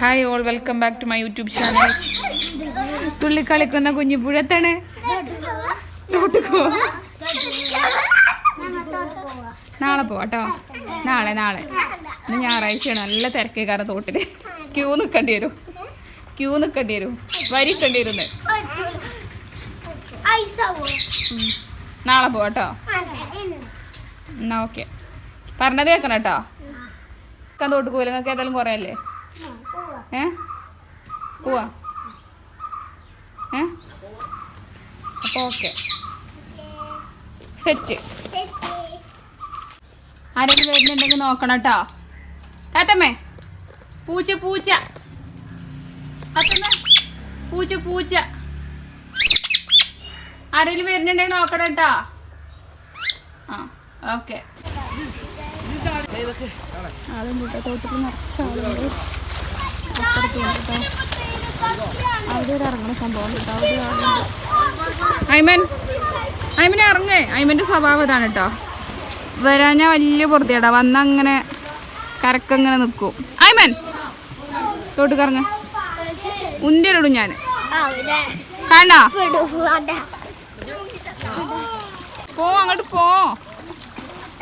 Hi all welcome back to my YouTube channel തുള്ളി കളിക്കുന്ന കുഞ്ഞു പുഴത്താണ്. നാളെ പോവാട്ടോ നാളെ നാളെ. ഇന്ന് ഞായറാഴ്ചയാണ്. നല്ല തിരക്കേക്കാരൻ തോട്ടിൽ ക്യൂ നിൽക്കേണ്ടി വരും. ക്യൂ നിൽക്കേണ്ടി വരും. വരി നിൽക്കേണ്ടി വരും നാളെ പോവാട്ടോ എന്നാ ഓക്കെ. പറഞ്ഞത് കേൾക്കണം കേട്ടോ തോട്ട് പോലും നിങ്ങൾക്ക് ഏതായാലും കുറേ അല്ലേ? ഏ? പോവാ. ഏ? അപ്പോൾ ഓക്കെ. സെറ്റ്. ആരെങ്കിലും വരുന്നുണ്ടെങ്കിൽ നോക്കണം കേട്ടോ. താത്തമ്മേ പൂച്ച പൂച്ച. താത്തമ്മ പൂച്ച പൂച്ച. ആരെങ്കിലും വരുന്നുണ്ടെങ്കിൽ നോക്കണം കേട്ടോ. ആ ഓക്കെ. ആളുണ്ട് കേട്ടോ തോട്ടിൽ നിറച്ച ആളുണ്ട് അവിടെ സംഭവം ഐമൻ. ഐമനെ ഇറങ്ങ്. ഐമന്റെ സ്വഭാവം ഇതാണ് കേട്ടോ. വരാഞ്ഞാ വലിയ പൊറത്തിയാടാ വന്നങ്ങനെ കരക്കങ്ങനെ നിൽക്കും ഐമൻ. തോട്ട് കറങ്ങ ഉന്തിരിടും ഞാൻ. കാണാ പോ അങ്ങോട്ട് പോ.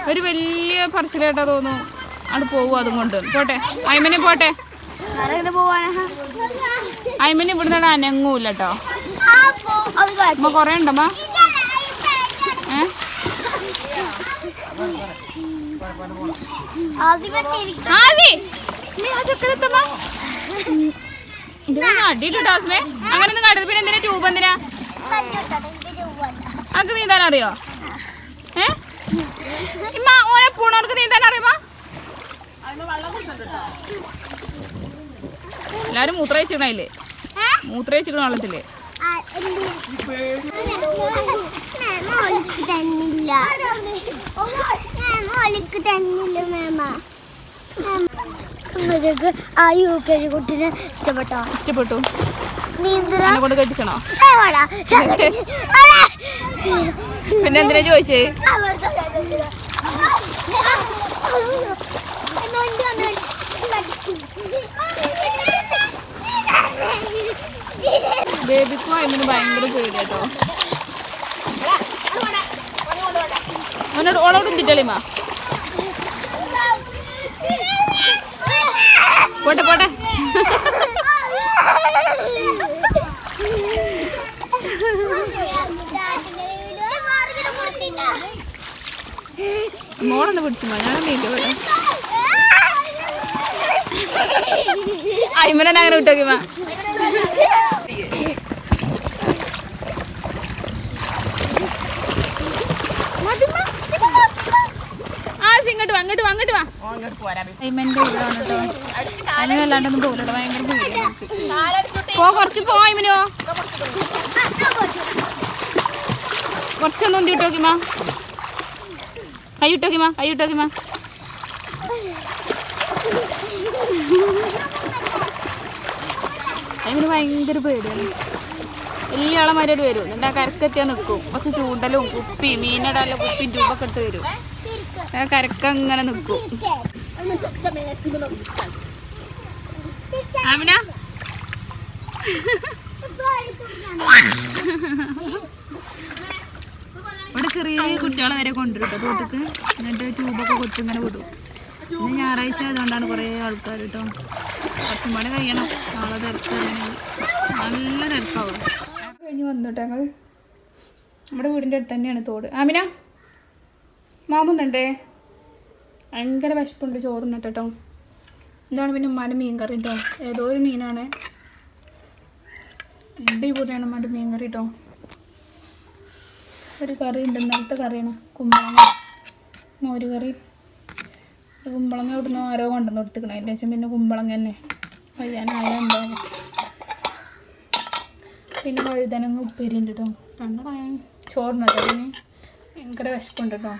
ഒരു വലിയ പറച്ചിലേട്ടാ തോന്നുന്നു. അങ്ങോട്ട് പോവും അതും കൊണ്ട്. പോട്ടെ. ഐമനെ പോട്ടെ. ഐമന് ഇവിടുന്ന് അനങ്ങൂല കേട്ടോ അമ്മ കൊറേ ഉണ്ടമ്മ ഏ? അടിയിട്ടു ടാസ്മേ അങ്ങനെ ഒന്നും കണ്ടത് പിന്നെ എന്തിനാ ട്യൂബ് എന്തിനാ? അനക്ക് നീന്താൻ അറിയോ? ഏ? ഇമ്മ ഓനെ പൂണവർക്ക് നീന്താൻ അറിയുമോ? എല്ലാരും മൂത്രയിച്ചിക്കണല്ലേ മൂത്രയിച്ചിക്കണ വെള്ളത്തിൽ. ആ യു കെ ജി കുട്ടീനെ ഇഷ്ടപ്പെട്ടോ കൊണ്ട് കെട്ടിച്ചണോ ഏവാടാ പിന്നെ എന്തിനാ ചോദിച്ചേ? ബേബിക്കും അതിന് ഭയങ്കര പേടിയാട്ടോ ഓനോട് ഓളോട് തിറ്റളിമാ പോട്ടെ പോട്ടെ. മോളൊന്ന് പിടിച്ചു ഞാൻ നീട്ടി പോട്ടെ അയിമനെ അങ്ങനെ വിട്ടോക്കിമാ വാ. പോ പോ കുറച്ചൊന്നും കൈ ഇട്ടോക്കിമാ കൈ ഇട്ടോക്കിമാ അതിന് ഭയങ്കര പേടിയാണ്. വലിയ ആളമാരോട് വരും. എന്നിട്ട് ആ കരക്കെത്തിയാൽ നിൽക്കും കുറച്ച് ചൂണ്ടലും കുപ്പി മീനടല്ല കുപ്പിയും ട്യൂബൊക്കെ ഇട്ട് വരും. ആ കരക്ക അങ്ങനെ നിൽക്കും ഇവിടെ ചെറിയ കുട്ടികളെ വരെ കൊണ്ടുവരും കേട്ടോ തോട്ടക്ക്. എന്നിട്ട് ട്യൂബൊക്കെ കൊടുത്ത് ഇങ്ങനെ വിടും. ഇന്ന് ഞായറാഴ്ച ആയതുകൊണ്ടാണ് കുറേ ആൾക്കാർ കേട്ടോ കുറച്ചും കഴിയണം. നാളെ നല്ല തിരക്കാവും. കഴിഞ്ഞ് വന്നിട്ട് ഞങ്ങൾ നമ്മുടെ വീടിന്റെ അടുത്ത് തന്നെയാണ് തോട്. ആമിന മാമുന്നുണ്ടേ? ഭയങ്കര വിശപ്പുണ്ട് ചോറിന് കേട്ടോ എന്താണ് പിന്നെ ഉമ്മാന്റെ മീൻ കറി കേട്ടോ ഏതോ ഒരു മീനാണ്. അടിപൊളിയാണ് ഉമ്മാന്റെ മീൻ കറി കേട്ടോ ഒരു കറി ഉണ്ട് ഇന്നലത്തെ കറിയാണ്. കുമ്പളങ്ങ. മോര് കറി കുമ്പളങ്ങ ഇവിടുന്ന് ആരോ കൊണ്ടുവന്ന് കൊടുത്തിക്കണം അതിന്റെ വെച്ചാൽ പിന്നെ കുമ്പളങ്ങ തന്നെ. വയ്യാനായ ഉണ്ടാവും പിന്നെ വഴുതനങ്ങ ഉപ്പേരി ഉണ്ട് കേട്ടോ ചോറിനട്ടോ പിന്നെ ഭയങ്കര വിശപ്പുണ്ട് കേട്ടോ